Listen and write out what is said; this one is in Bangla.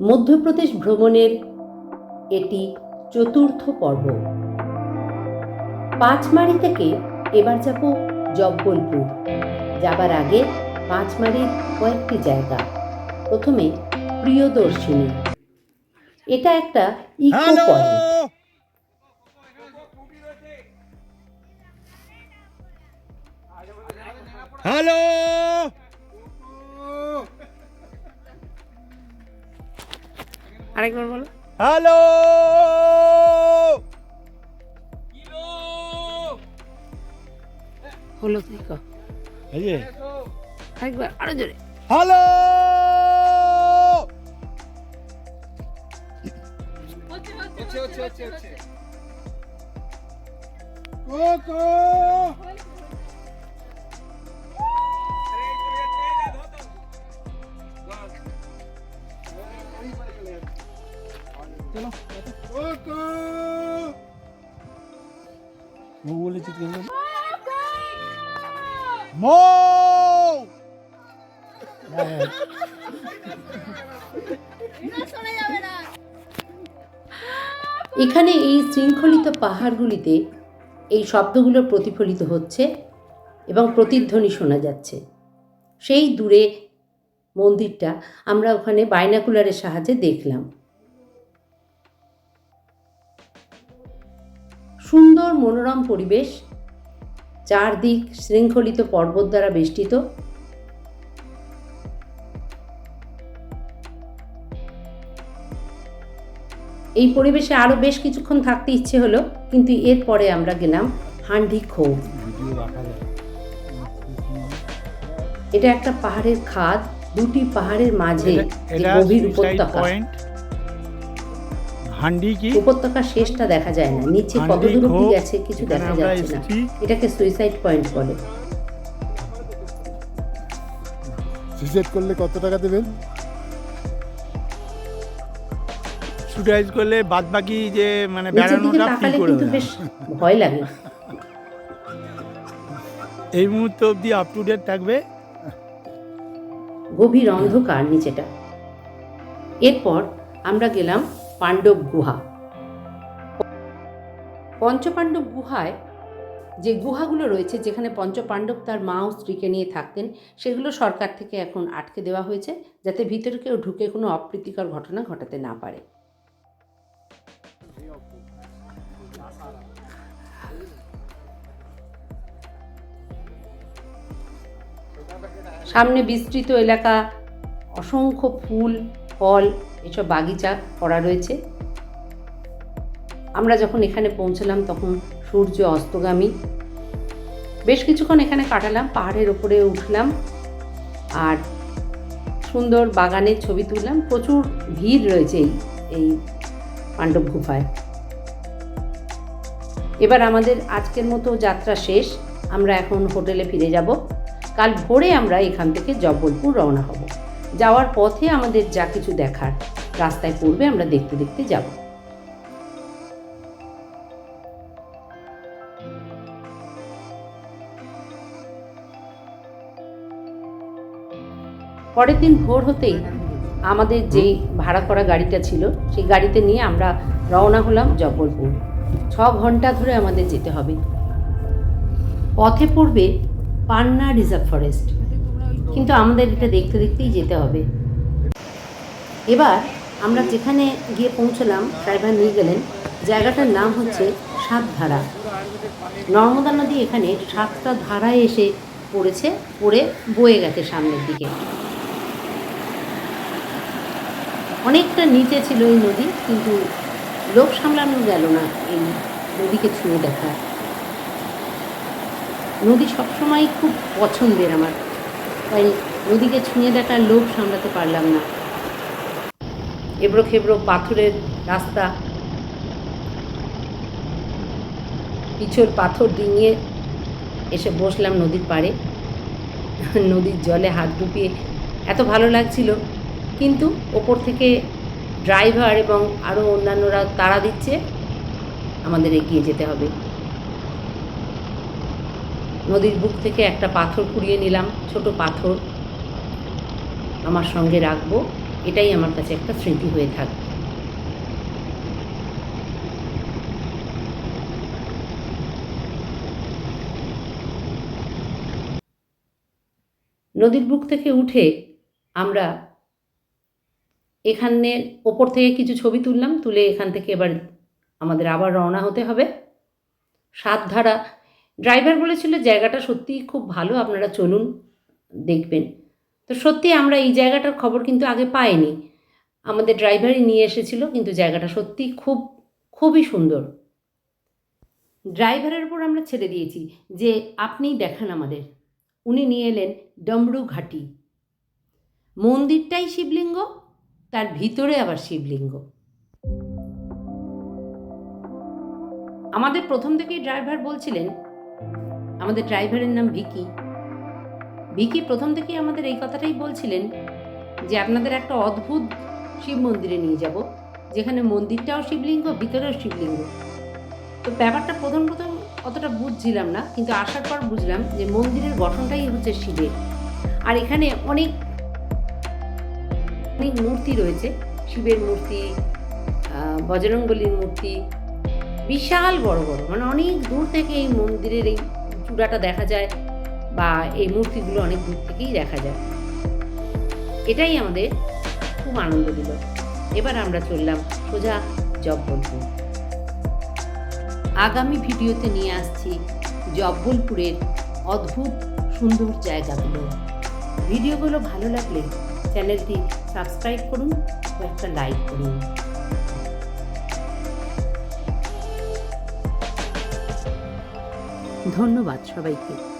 মধ্যপ্রদেশ ভ্রমণের এটি চতুর্থ পর্ব। পাঁচমারি থেকে এবার যাব জব্বলপুর। যাবার আগে পাঁচমারির কয়েকটি জায়গা। প্রথমে প্রিয়দর্শিনী। এটা একটা ইকো পয়েন্ট। হ্যালো! আরেকবার বলো। হ্যালো! হলো তুই কো। এই যে। আরেকবার আরও জোরে। হ্যালো! কোকো এখানে এই শৃঙ্খলিত পাহাড়গুলিতে এই শব্দগুলো প্রতিফলিত হচ্ছে এবং প্রতিধ্বনি শোনা যাচ্ছে। সেই দূরে মন্দিরটা আমরা ওখানে বাইনাকুলারের সাহায্যে দেখলাম। সুন্দর মনোরম পরিবেশ চারদিক শৃঙ্খলিত পর্বত দ্বারা বেষ্টিত। এই পরিবেশে আরও বেশ কিছুক্ষণ থাকতে ইচ্ছে হলো কিন্তু এরপরে আমরা গেলাম হান্ডি খোপ এটা একটা পাহাড়ের খাদ দুটি পাহাড়ের মাঝে গভীর উপত্যকা। পয়েন্ট হান্ডি কি? উপত্যকার শেষটা দেখা যায় না। নিচে কত দূর অব্দি গেছে কিছু দেখা যাচ্ছে না। এটাকে সুইসাইড পয়েন্ট বলে। সুইসাইড করলে কত টাকা দেবেন? সুটাইজ করলে বাদ বাকি যে মানে বেড়ানোটা ফ্রি করে কিন্তু বেশ ভয় লাগে। এই মুহূর্তে অবধি আপ টু ডেট থাকবে? গভীর অন্ধকার নিচেটা। এরপর আমরা গেলাম পাণ্ডব গুহা। পঞ্চপাণ্ডব গুহায় যে গুহাগুলো রয়েছে, যেখানে পঞ্চপাণ্ডব তার মা ও স্ত্রীকে নিয়ে থাকতেন, সেগুলো সরকার থেকে এখন আটকে দেওয়া হয়েছে, যাতে ভিতরে কেউ ঢুকে কোনো অপ্রীতিকর ঘটনা ঘটাতে না পারে। সামনে বিস্তৃত এলাকা, অসংখ্য ফুল, ফল এসব বাগিচা করা রয়েছে। আমরা যখন এখানে পৌঁছলাম, তখন সূর্য অস্তগামী। বেশ কিছুক্ষণ এখানে কাটালাম, পাহাড়ের ওপরে উঠলাম আর সুন্দর বাগানের ছবি তুললাম। প্রচুর ভিড় রয়েছে এই এই পাণ্ডব গুফায়। এবার আমাদের আজকের মতো যাত্রা শেষ। আমরা এখন হোটেলে ফিরে যাব। কাল ভোরে আমরা এখান থেকে জব্বলপুর রওনা হব। যাওয়ার পথে আমাদের যা কিছু দেখার রাস্তায় পড়বে আমরা দেখতে দেখতে যাব। পরের দিন ভোর হতেই আমাদের যেই ভাড়া করা গাড়িটা ছিল সেই গাড়িতে নিয়ে আমরা রওনা হলাম জব্বলপুর ছ ঘণ্টা ধরে আমাদের যেতে হবে। পথে পড়বে পান্না রিজার্ভ ফরেস্ট। কিন্তু আমাদের এটা দেখতে দেখতেই যেতে হবে। এবার আমরা যেখানে গিয়ে পৌঁছলাম, ড্রাইভার নিয়ে গেলেন। জায়গাটার নাম হচ্ছে সাতধারা। নর্মদা নদী এখানে সাতটা ধারায় এসে পড়েছে, পড়ে বয়ে গেছে সামনের দিকে। অনেকটা নিচে ছিল এই নদী, কিন্তু লোক সামলানো গেল না এই নদীকে ছুঁয়ে দেখা। নদী সবসময় খুব পছন্দের আমার। তাই নদীকে ছুঁয়ে দেখার লোভ সামলাতে পারলাম না। এবড়ো খেবড়ো পাথরের রাস্তা পিছল পাথর ডিঙিয়ে এসে বসলাম নদীর পাড়ে। নদীর জলে হাত ডুবিয়ে এত ভালো লাগছিল, কিন্তু ওপর থেকে ড্রাইভার এবং আরও অন্যান্যরা তাড়া দিচ্ছে, আমাদের এগিয়ে যেতে হবে। নদীর বুক থেকে একটা পাথর কুড়িয়ে নিলাম, ছোট পাথর। আমার সঙ্গে রাখব, এটাই আমার কাছে একটা স্মৃতি হয়ে থাকবে নদীর বুক থেকে উঠে আমরা এখানে ওপর থেকে কিছু ছবি তুললাম, তুলে এখান থেকে এবার আমাদের আবার রওনা হতে হবে। সাতধারা ড্রাইভার বলেছিল জায়গাটা সত্যিই খুব ভালো, আপনারা চলুন দেখবেন। তো সত্যি আমরা এই জায়গাটার খবর কিন্তু আগে পাইনি। আমাদের ড্রাইভারই নিয়ে এসেছিল, কিন্তু জায়গাটা সত্যি খুব, খুবই সুন্দর। ড্রাইভারের উপর আমরা ছেড়ে দিয়েছি যে আপনিই দেখান আমাদের। উনি নিয়ে এলেন ডমরু ঘাটি। মন্দিরটাই শিবলিঙ্গ, তার ভিতরে আবার শিবলিঙ্গ। আমাদের প্রথম থেকেই ড্রাইভার বলছিলেন আমাদের ড্রাইভারের নাম ভিকি। ভিকি প্রথম থেকেই আমাদের এই কথাটাই বলছিলেন যে আপনাদের একটা অদ্ভুত শিব মন্দিরে নিয়ে যাব যেখানে মন্দিরটাও শিবলিঙ্গ ভিতরেও শিবলিঙ্গ। তো ব্যাপারটা প্রথম প্রথম অতটা বুঝছিলাম না কিন্তু আসার পর বুঝলাম যে মন্দিরের গঠনটাই হচ্ছে শিবের। আর এখানে অনেক অনেক মূর্তি রয়েছে শিবের মূর্তি আহ, বজরংবলীর মূর্তি বিশাল বড় বড় মানে অনেক দূর থেকে এই মন্দিরের এই চূড়াটা দেখা যায় বা এই মূর্তিগুলো অনেক দূর থেকেই দেখা যায়। এটাই আমাদের খুব আনন্দ দিল। এবার আমরা চললাম সোজা জব্বলপুর। আগামী ভিডিওতে নিয়ে আসছি জব্বলপুরের অদ্ভুত সুন্দর জায়গাগুলো। ভিডিওগুলো ভালো লাগলে চ্যানেলটি সাবস্ক্রাইব করুন ও একটা লাইক করুন। ধন্যবাদ সবাইকে।